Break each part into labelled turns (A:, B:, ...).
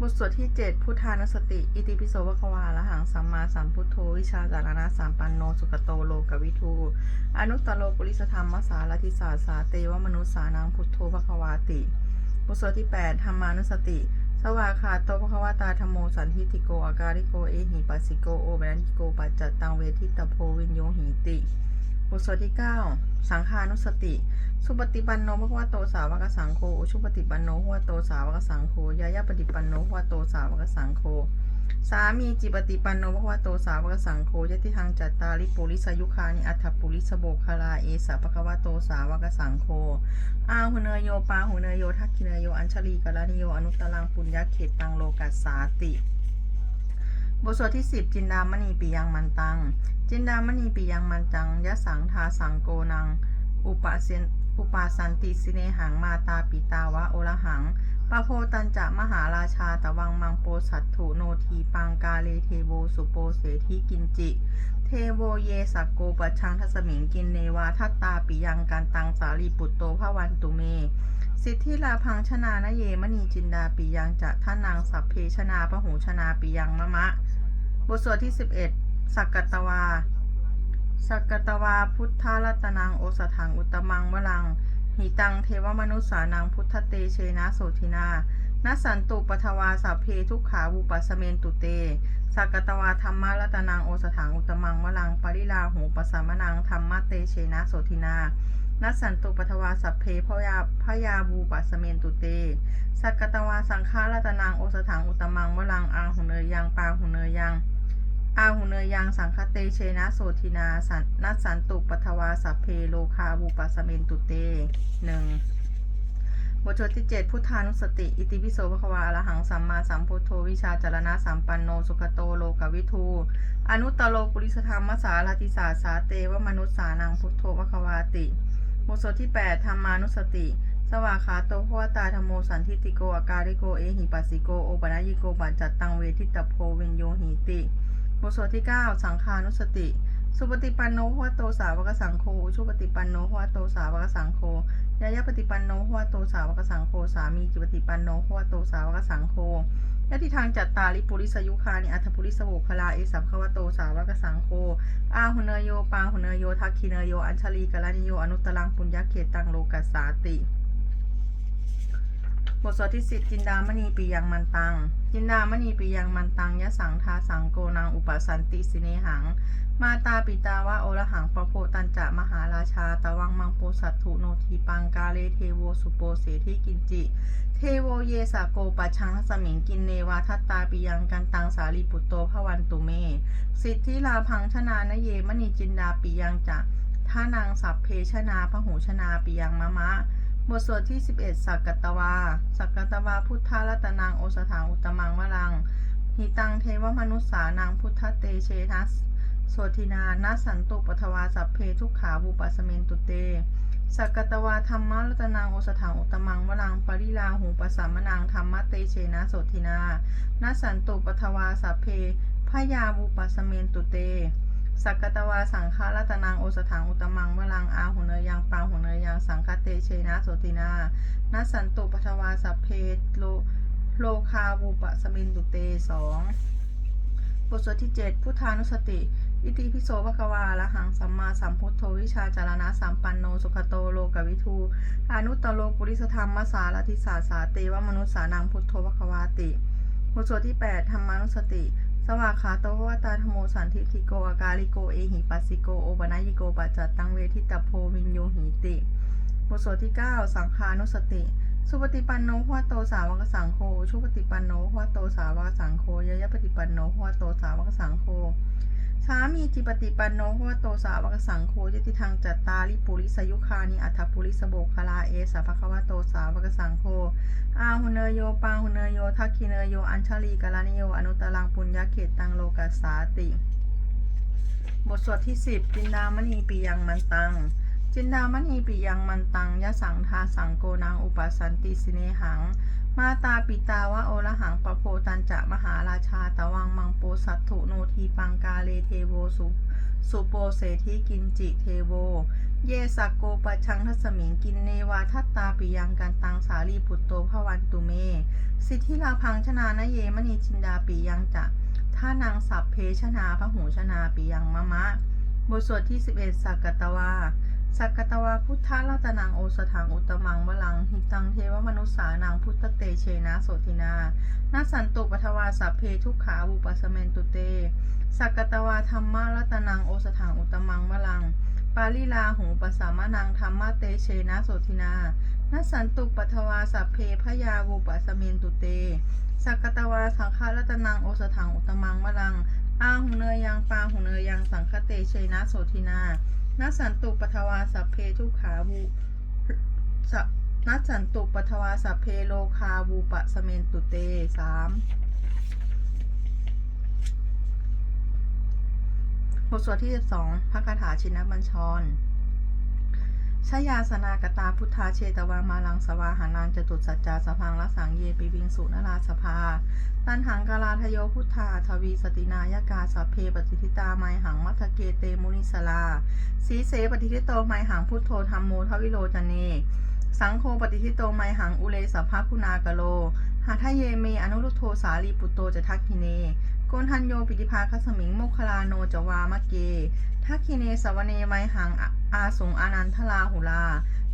A: บทสวดที่ 7 พุทธานุสติ อิติปิโสภควาละหังสัมมาสัมพุทโธ วิชาจารณะสามปันโน สุขโตโลกวิทู อนุตตโลปุริสธรรมสารทิสาสาเตวมนุสานังพุทโธภควาติ บทสวดที่ 8 ธรรมานุสติ สวากาโตภควตาธรรมโมสันทิติโกอาการิโก เอหิปัสสิโก โอเบรันติโก ปัจจตังเวทิตโพวินโยหิติ บทสวดที่ 9 สังฆานุสติ สุปฏิปันโนภควโตสาวกสังโฆอุชุปฏิปันโนภควโตสาวกสังโฆยายาปฏิปันโนภควโตสาวกสังโฆสามีจิปฏิปันโนภควโตสาวกสังโฆยติทางจัตตาริปุริสยุคานิอัฏฐปุริสโบคาลาเอสะภควโตสาวกสังโฆอาหุเนยโยปาหุเนยโยทักขิเนยโยอัญชลีกาลานิโยอนุตตรังปุญญาเขตตังโลกัสสาติ บทสวดที่ 10 จินดามณีปียังมันตัง จินดามณีปียังมันตังยะสังทาสังโกนัง อุปาเสนอุปาสันติสิเนหังมาตาปิตาวะโอระหังปะโพตันจะมหาราชาตะวังมังโปสัตถุโนทีปังกาเลเทโวสุโปเสธิกินจิ เทโวเยสักโกปะชังทัสมิงกินเนวาทัตตาปิยังกันตังสาลีปุตโตภวันตุเม สิทธิลาพังชนานเยมณีจินดาปิยังจะท่านางสัพเพชนาพหูชนาปิยังมะมะ บทสวดที่ 11 สักกตวา สักกตวาพุทธรัตนังโอสถังอุตมังวลังหิตังเทวมนุษสานังพุทธเตเชนะโสทินา นัสสันตุปทวาสัพเพทุกขาวุปัสสเมนตุเตสักตวาธรรมะรัตนังโอสถังอุตมังวลังปริลาหูปสัมมนังธรรมะเตเชนะโสทินานัสสันตุปทวาสัพเพพยาพยาบูปัสสเมนตุเต สักตวาสังฆารัตนังโอสถังอุตมังวลังอาหุเนยยังปาหุเนยยัง อาหุเนยยังสังคเตเชนะโสทินาสันนัสสันตุปทวาสัพเพโลคาบูปัสเมนตุเตหนึ่ง บทสวดที่ 7 พุทธานุสติ อิติปิโสภควาอรหังสัมมาสัมพุทโธวิชาจารณะสัมปันโน สุขโตโลกวิทู อนุตตโลปุริสธรรมสารติสาสาเตวมนุษสานังพุทโธภควาติ บทสวดที่ 8 ธรรมานุสติ สวาขาโตภวตาธโมสันทิติโกอาการิโกเอหิปัสสิโกโอปนัญญิโกปัจจัตตังเวทิตโพเวนโยหิติ บทสวดที่ 9 สังฆานุสติสุปฏิปันโนหัวโตสาวกสังโฆชุปฏิปันโนหัวโตสาวกสังโฆ ยายาปฏิปันโนหัวโตสาวกสังโฆสามีจิปฏิปันโนหัวโตสาวกสังโฆยะติทางจัตตาลิปุริสยุคานิอัฏฐปุริสโวคลาเอสัพพะวะโตสาวกสังโฆอาหุเนโยปาหุเนโยทักขิเนโยอัญชลีกาลานิโยอนุตตรังปุญญเขตังโลกัสสาติ บทสวดที่สิบจินดามณีปียังมันตัง จินดามณีปียังมันตังยะสังทาสังโกนังอุปสันติสิเนหัง มาตาปิตาวะโอระหังปะโพตันจะมหาราชาตะวังมังโปสัตถุโนทีปังกาเลเทโวสุโปเสทิกินจิ เทโวเยสาโกปัชังทัสมิงกินเนวาทัตตาปิยังกันตังสาลีปุตโตภวันตุเม สิทธิลาพังชนานเยมณีจินดาปิยังจะท่านางสัพเพชนาพหูชนาปิยังมะมะ บทสวดที่ 11 สักกตวา สักกตวา พุทธรัตนังโอสถางอุตมังวลังหิตังเทวมนุษสานังพุทธเตเชทัสโสทินานัสสันตุปทวาสัพเพทุกขาบุปัสเมนตุเต สักกตวาธรรมรัตนังโอสถางอุตมังวลังปริลาหูปสัมมนังธรรมเตเชนะโสทินานัสสันตุปทวาสัพเพพยาบุปัสสเมนตุเต สักกตวาสังฆารัตนังโอสถังอุตมังวลังอาหุเนยยังปาหุเนยยังสังคเตเชนะโสตินานัสันตุปัทวาสัพเพโลโลคาวุปสมินตุเตสองบทสวดที่ 7 พุทธานุสติ อิติพิโสภควาละหังสัมมาสัมพุทโธวิชาจารณะสัมปันโนสุขโตโลกวิทูอนุตตโลปุริสธรรมมสารทิสาสาเตวมนุสสานังพุทโธภควาติ บทสวดที่ 8 ธรรมานุสติ สวากขาโตภวตาธโมสันทิติโกอากาลิโกเอหิปัสสิโกโอปนายิโกปัจจัตตังเวทิตโพวินโยหิติบทสวดที่ 9 สังฆานุสติ สุปฏิปันโนหัวโตสาวกสังโฆชุปฏิปันโนหัวโตสาวกสังโฆยยะปฏิปันโนหัวโตสาวกสังโฆ สามีจิปฏิปันโนหัวโตสาวกสังโฆยติทางจัตตาลิปุริสยุคานิอัฏฐปุริสโบคลาเอสะภะคะวะโตสาวกสังโฆอาหุเนโยปาหุเนโยทักขิเนโยอัญชลีกาลานิโยอนุตตรังปุญญเขตตังโลกัสสาติ บทสวดที่ 10 จินดามณีปียังมันตังจินดามณีปียังมันตังยะสังทาสังโกนังอุปสันติสิเนหัง มาตาปิตาวะโอระหังปะโพตันจะมหาราชาตะวังมังโปสัตถุโนทีปังกาเลเทโวสุสุโปเสทิกินจิเทโว เยสกโกปะชังทัสมิงกินเนวาทัตตาปิยังกันตังสาลีปุตโตภวันตุเม สิทธิลาพังชนานเยมณีจินดาปิยังจะท่านางสัพเพชนาพระหูชนาปิยังมะมะ บทสวดที่ 11สักกตวา สักกตวาพุทธรัตนังโอสถังอุตมังวลัง หิตังเทวมนุษสานังพุทธเตเชนะโสตินานาสันตุปทวาสัพเพทุกขาบุปสเมนตุเต สักกตวาธรรมะรัตนังโอสถังอุตมังวลัง ปาลิลาหูปสามานังธรรมะเตเชนะโสตินานาสันตุปทวาสัพเพพยาบุปสเมนตุเต สักกตวาสังฆรัตนังโอสถังอุตตมังวลัง อาหุเนยยังปาหุเนยยังสังคเตเชนะโสทินานัสสันตุปทวาสัพเพทุขาบูนัสสันตุปทวาสัพเพโลคาบูปะสเมนตุเตสามบทสวดที่ 12พระคาถาชินบัญชร ชยาสนากตาพุทธาเชตวามาลังสวาหานังจตุสัจจาสพังละสังเยปิวิงสุนราสภา ตันหังกาลาทโยพุทธาทวีสตินายกาสัพเพปฏิทิตาไมหังมัทเกเตมุนิสลา สีเสปฏิทิโตไมหังพุทโธธรรมโมทวิโลจเน สังโฆปฏิทิโตไมหังอุเลสัพพคุณากโล หาทะเยเมอนุรุโธสาลีปุตโตจะทักขิเน นทันโยปิติภาคสมิงโมคลาโนจวามะเกทักขิเนสวเนไมหังอาสงอานันทลาหุลา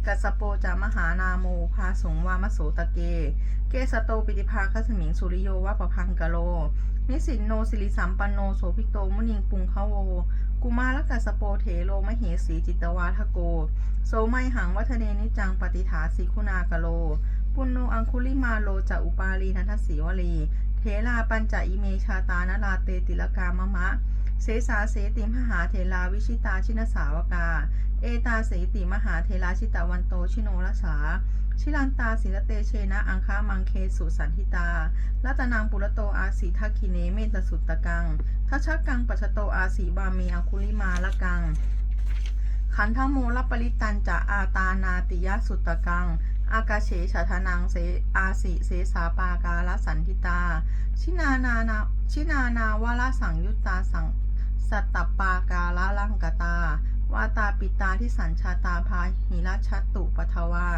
A: กัสโปจามหานาโมภาสงวามโสตะเก เกสโตปิติภาคสมิงสุริโยวะปะพังกะโล นิสินโนสิริสัมปันโนโสภิโตมุนิงปุงคะโว กุมารกัสโปเถโลมเหสีจิตวาทโก โสไมหังวัฒเนนิจังปฏิฐาสิคุณากะโล ปุณโนอังคุลิมาโลจะอุปาลีนันทสีวลี เทลาปัญจอิเมชาตานลาเตติลกามะมะ เสสาเสติมหาเทลาวิชิตาชินสาวกา เอตาเสติมหาเทลาชิตาวันโตชิโนรสา ชิลันตาศิลเตเชนะอังคามังเคสุสันทิตา รัตนางปุระโตอาสีทักคิเนเมตสุตตะกังทัชชกังปัชโตอาสีบามีอังคุลิมาละกังขันธโมลปริตันจะอาตานาติยสุตตะกัง อากาเฉชะทนังเสอาสิเสสาปากาลสันทิตา ชินานานาชินานาวาลสังยุตตาสังสัตตปากาละลังกตาวาตาปิตาที่สัญชาตาพาหิราชตุปทวา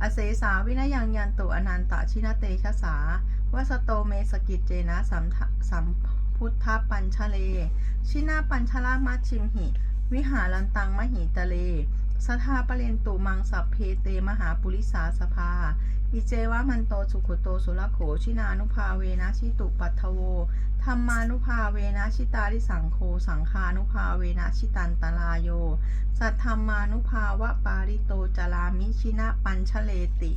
A: อเสสาวินยังยันตุอนันตชินเตชะสาวสโตเมสกิจเจนะสัมสัมพุทธปัญชเล ชินาปัญชลามัชชิมหิ วิหารันตังมหิตะเล สทาปเรนตุมังสัพเพเตมหาปุริสาสภา อิเจวะมันโตสุขุโตสุรโขชินานุภาเวนะชิตุปัทโวธรรมานุภาเวนะชิตาริสังโคสังคานุภาเวนะชิตันตลาโย สัทธรรมานุภาวะปาริโตจารามิชินะปัญชเลติ